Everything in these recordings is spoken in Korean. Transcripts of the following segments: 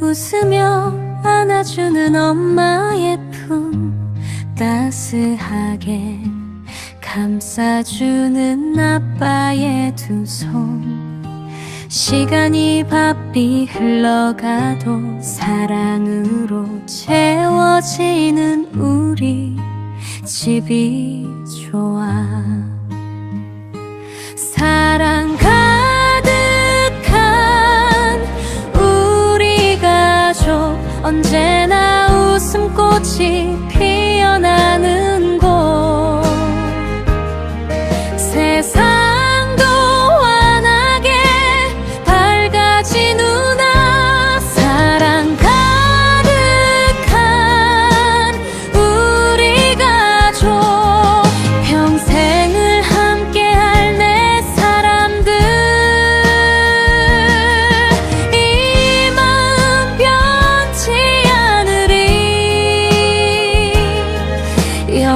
웃으며 안아주는 엄마의 품. 따스하게 감싸주는 아빠의 두 손. 시간이 바삐 흘러가도 사랑으로 채워지는 우리 집이 좋아 언제나 웃음꽃이 피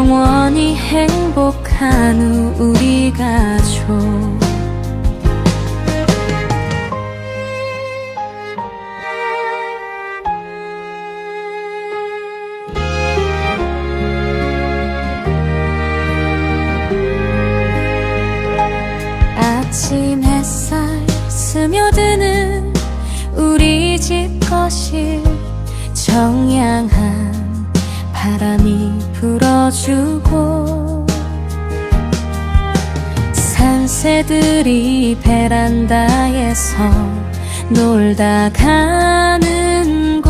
영원히 행복한 우리 가족 아침 햇살 스며드는 우리 집 거실 청량한 바람이 불어주고 산새들이 베란다에서 놀다 가는